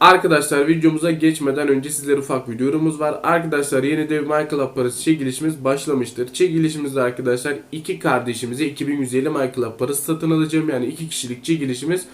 Arkadaşlar videomuza geçmeden önce sizlere ufak bir duyurumuz var. Arkadaşlar yeni dev Minecraft parası çekilişimiz başlamıştır. Çekilişimizde arkadaşlar iki kardeşimize 2150 Minecraft parası satın alacağım. Yani iki kişilik çekilişimiz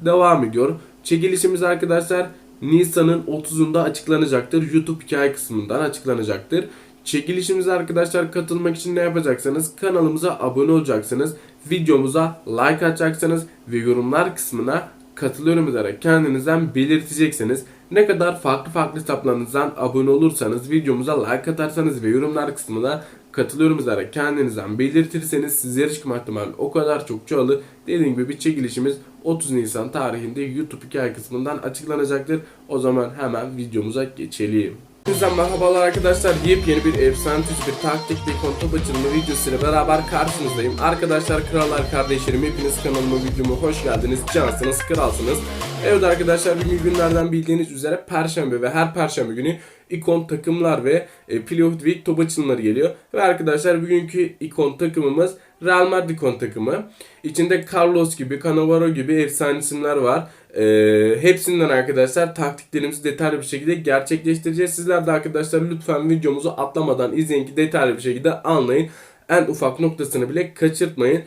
devam ediyor. Çekilişimiz arkadaşlar Nisan'ın 30'unda açıklanacaktır. YouTube hikaye kısmından açıklanacaktır. Çekilişimize arkadaşlar katılmak için ne yapacaksınız? Kanalımıza abone olacaksınız. Videomuza like atacaksınız ve yorumlar kısmına katılıyorum ederek kendinizden belirteceksiniz. Ne kadar farklı farklı hesaplarınızdan abone olursanız, videomuza like atarsanız ve yorumlar kısmına katılıyorum ederek kendinizden belirtirseniz sizlere çıkma ihtimali o kadar çok çoğalır. Dediğim gibi bir çekilişimiz 30 Nisan tarihinde YouTube hikaye kısmından açıklanacaktır. O zaman hemen videomuza geçelim. Hepinize merhabalar arkadaşlar. Yepyeni bir efsanetis bir taktikli kontrol açılımı videosuyla beraber karşınızdayım. Arkadaşlar krallar kardeşlerim hepiniz kanalıma videoma hoş geldiniz. Cansınız, kralsınız. Evet arkadaşlar bugün günlerden bildiğiniz üzere perşembe ve her perşembe günü ikon takımlar ve e, Playoff Week top açılımları geliyor. Ve arkadaşlar bugünkü ikon takımımız Real Madrid takımı. İçinde Carlos gibi, Cannavaro gibi efsane isimler var. Ee, hepsinden arkadaşlar taktiklerimizi detaylı bir şekilde gerçekleştireceğiz. Sizler de arkadaşlar lütfen videomuzu atlamadan izleyin ki detaylı bir şekilde anlayın. En ufak noktasını bile kaçırtmayın.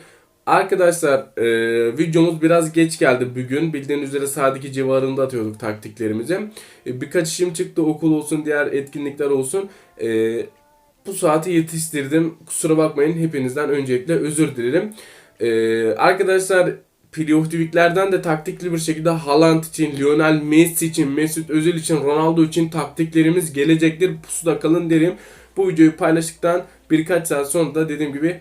Arkadaşlar e, videomuz biraz geç geldi bugün. Bildiğiniz üzere saat 2 civarında atıyorduk taktiklerimizi. E, birkaç işim çıktı okul olsun diğer etkinlikler olsun. E, bu saati yetiştirdim. Kusura bakmayın hepinizden öncelikle özür dilerim. E, arkadaşlar Playoff'liklerden de taktikli bir şekilde Haaland için, Lionel Messi için, Mesut Özil için, Ronaldo için taktiklerimiz gelecektir. Pusuda kalın derim. Bu videoyu paylaştıktan birkaç saat sonra da dediğim gibi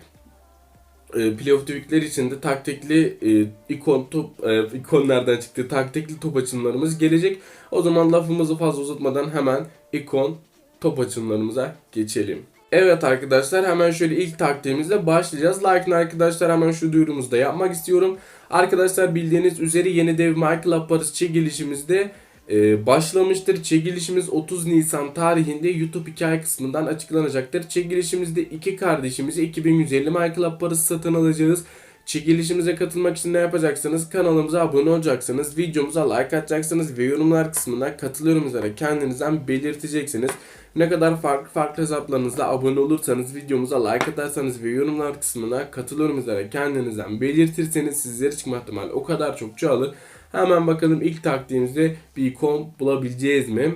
e, playoff tweakler için de taktikli e, ikon top e, ikon nereden çıktı taktikli top açımlarımız gelecek. O zaman lafımızı fazla uzatmadan hemen ikon top açımlarımıza geçelim. Evet arkadaşlar hemen şöyle ilk taktiğimizle başlayacağız. Lakin arkadaşlar hemen şu duyurumuzu da yapmak istiyorum. Arkadaşlar bildiğiniz üzere yeni dev Michael Paris çekilişimizde e, başlamıştır. Çekilişimiz 30 Nisan tarihinde YouTube hikaye kısmından açıklanacaktır. Çekilişimizde iki kardeşimize 2150 Michael Paris satın alacağız. Çekilişimize katılmak için ne yapacaksınız? Kanalımıza abone olacaksınız. Videomuza like atacaksınız ve yorumlar kısmına katılıyorum üzere kendinizden belirteceksiniz. Ne kadar farklı farklı hesaplarınızla abone olursanız, videomuza like atarsanız ve yorumlar kısmına katılıyorum üzere kendinizden belirtirseniz sizlere çıkma ihtimali o kadar çok çoğalır. Hemen bakalım ilk taktiğimizde bir ikon bulabileceğiz mi?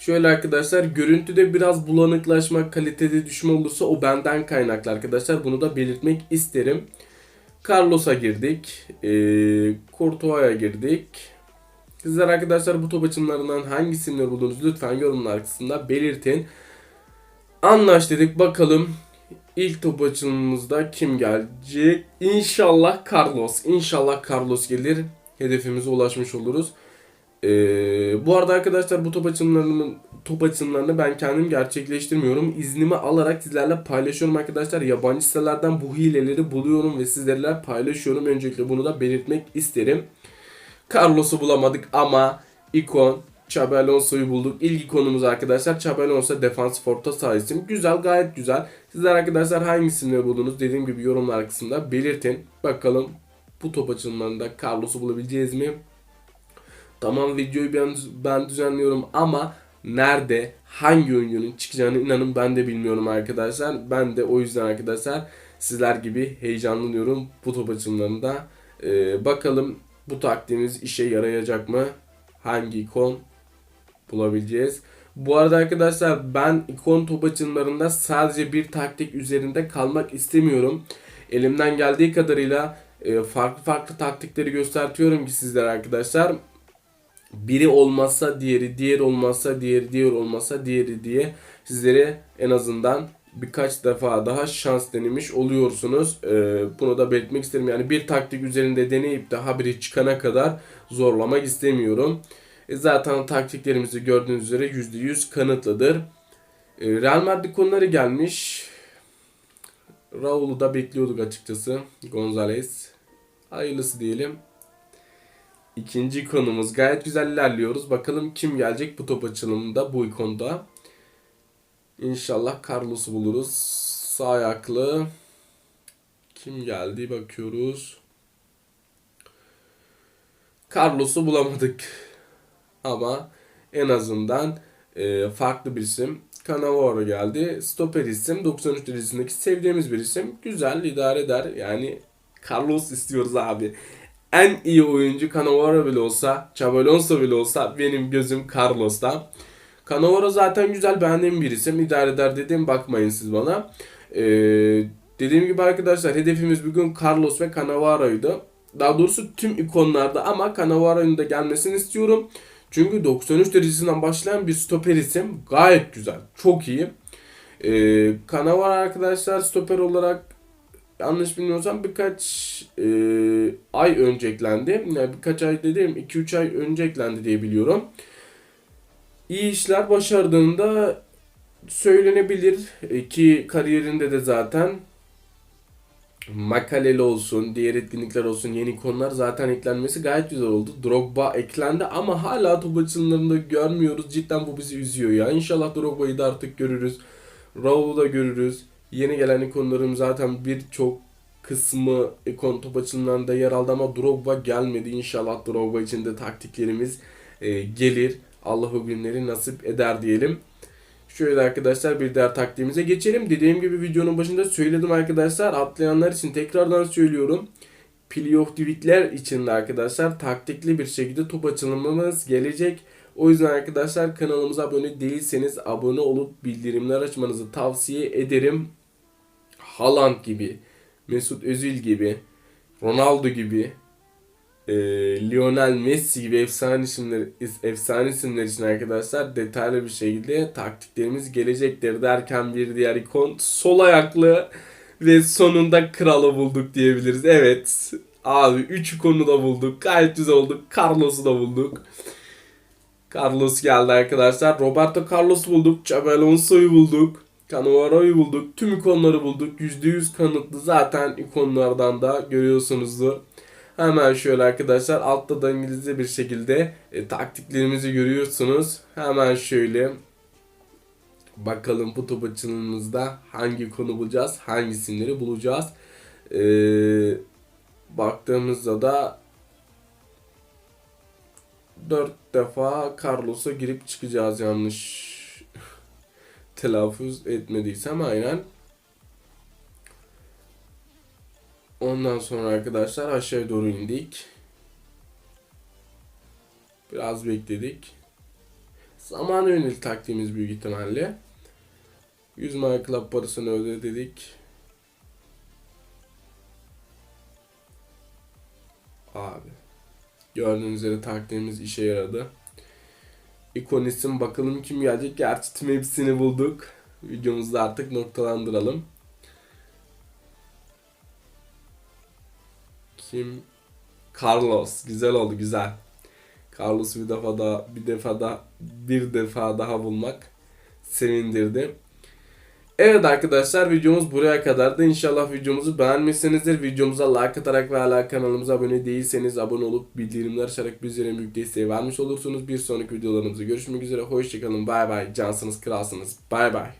Şöyle arkadaşlar görüntüde biraz bulanıklaşma, kalitede düşme olursa o benden kaynaklı arkadaşlar. Bunu da belirtmek isterim. Carlos'a girdik. E, Courtois'a girdik. Sizler arkadaşlar bu top açımlarından hangi isimleri buldunuz lütfen yorumlar kısmında belirtin. Anlaş dedik bakalım ilk top açılımımızda kim gelecek? İnşallah Carlos. İnşallah Carlos gelir. Hedefimize ulaşmış oluruz. Ee, bu arada arkadaşlar bu top açımlarının top açımlarını ben kendim gerçekleştirmiyorum. İznimi alarak sizlerle paylaşıyorum arkadaşlar. Yabancı sitelerden bu hileleri buluyorum ve sizlerle paylaşıyorum. Öncelikle bunu da belirtmek isterim. Carlos'u bulamadık ama ikon Xabi bulduk. İlk ikonumuz arkadaşlar Xabi Alonso defans forta sahisim. Güzel gayet güzel. Sizler arkadaşlar hangisini buldunuz dediğim gibi yorumlar kısmında belirtin. Bakalım bu top açılımlarında Carlos'u bulabileceğiz mi? Tamam videoyu ben, ben düzenliyorum ama nerede hangi oyuncunun çıkacağını inanın ben de bilmiyorum arkadaşlar. Ben de o yüzden arkadaşlar sizler gibi heyecanlanıyorum bu top açılımlarında. Ee, bakalım bu taktiğimiz işe yarayacak mı? Hangi ikon bulabileceğiz? Bu arada arkadaşlar ben ikon top açılımlarında sadece bir taktik üzerinde kalmak istemiyorum. Elimden geldiği kadarıyla e, farklı farklı taktikleri göstertiyorum ki sizlere arkadaşlar. Biri olmazsa diğeri, diğer olmazsa diğeri, diğer olmazsa diğeri diye sizlere en azından birkaç defa daha şans denemiş oluyorsunuz. Ee, bunu da belirtmek isterim. Yani bir taktik üzerinde deneyip de haberi çıkana kadar zorlamak istemiyorum. E zaten taktiklerimizi gördüğünüz üzere %100 kanıtlıdır. E, Real Madrid konuları gelmiş. Raul'u da bekliyorduk açıkçası. Gonzalez. Hayırlısı diyelim. İkinci konumuz gayet güzel ilerliyoruz. Bakalım kim gelecek bu top açılımında bu ikonda. İnşallah Carlos'u buluruz. Sağ ayaklı. Kim geldi bakıyoruz. Carlos'u bulamadık. Ama en azından e, farklı bir isim. Cannavaro geldi. Stoper isim. 93 derecesindeki sevdiğimiz bir isim. Güzel idare eder. Yani Carlos istiyoruz abi. En iyi oyuncu Cannavaro bile olsa, Xabi Alonso bile olsa benim gözüm Carlos'ta. Cannavaro zaten güzel beğendiğim bir isim. İdare eder dediğim bakmayın siz bana. Ee, dediğim gibi arkadaşlar hedefimiz bugün Carlos ve Cannavaro'ydu. Daha doğrusu tüm ikonlarda ama Cannavaro'nun da gelmesini istiyorum. Çünkü 93 derecesinden başlayan bir stoper isim gayet güzel. Çok iyi. Ee, Cannavaro arkadaşlar stoper olarak yanlış bilmiyorsam birkaç e, ay önce eklendi. Yani birkaç ay dediğim 2-3 ay önce eklendi diye biliyorum. İyi işler başardığında söylenebilir ki kariyerinde de zaten makaleli olsun, diğer etkinlikler olsun, yeni konular zaten eklenmesi gayet güzel oldu. Drogba eklendi ama hala top açılımlarında görmüyoruz. Cidden bu bizi üzüyor ya. İnşallah Drogba'yı da artık görürüz. Raul'u da görürüz. Yeni gelen ikonların zaten birçok kısmı ikon top açılımlarında yer aldı ama Drogba gelmedi. İnşallah Drogba için de taktiklerimiz e, gelir. Allah o günleri nasip eder diyelim. Şöyle arkadaşlar bir diğer taktiğimize geçelim. Dediğim gibi videonun başında söyledim arkadaşlar. Atlayanlar için tekrardan söylüyorum. Playoff tweetler için de arkadaşlar taktikli bir şekilde top açılımımız gelecek. O yüzden arkadaşlar kanalımıza abone değilseniz abone olup bildirimler açmanızı tavsiye ederim. Haaland gibi, Mesut Özil gibi, Ronaldo gibi, e, Lionel Messi gibi efsane isimler, efsane isimler için arkadaşlar detaylı bir şekilde taktiklerimiz gelecektir derken bir diğer ikon sol ayaklı ve sonunda kralı bulduk diyebiliriz. Evet abi 3 ikonu da bulduk. Gayet güzel olduk. Carlos'u da bulduk. Carlos geldi arkadaşlar. Roberto Carlos bulduk. Xabi bulduk. Cannavaro'yu bulduk. Tüm ikonları bulduk. %100 kanıtlı zaten ikonlardan da görüyorsunuzdur. Hemen şöyle arkadaşlar altta da İngilizce bir şekilde e, taktiklerimizi görüyorsunuz. Hemen şöyle bakalım bu top açılımımızda hangi konu bulacağız, hangi isimleri bulacağız. Ee, baktığımızda da 4 defa Carlos'a girip çıkacağız yanlış telaffuz etmediysem aynen. Ondan sonra arkadaşlar aşağıya doğru indik. Biraz bekledik. Zamana yönelik taktiğimiz büyük ihtimalle. 100 My Club parasını ödedik. Abi. Gördüğünüz üzere taktiğimiz işe yaradı. İkon isim bakalım kim gelecek. Gerçi tüm hepsini bulduk. Videomuzu da artık noktalandıralım. Kim? Carlos. Güzel oldu güzel. Carlos'u bir defa daha bir defa da bir defa daha bulmak sevindirdi. Evet arkadaşlar videomuz buraya kadardı. İnşallah videomuzu beğenmişsinizdir. Videomuza like atarak ve hala kanalımıza abone değilseniz abone olup bildirimler açarak bizlere büyük desteği vermiş olursunuz. Bir sonraki videolarımızda görüşmek üzere. Hoşçakalın. Bay bay. Cansınız kralsınız. Bay bay.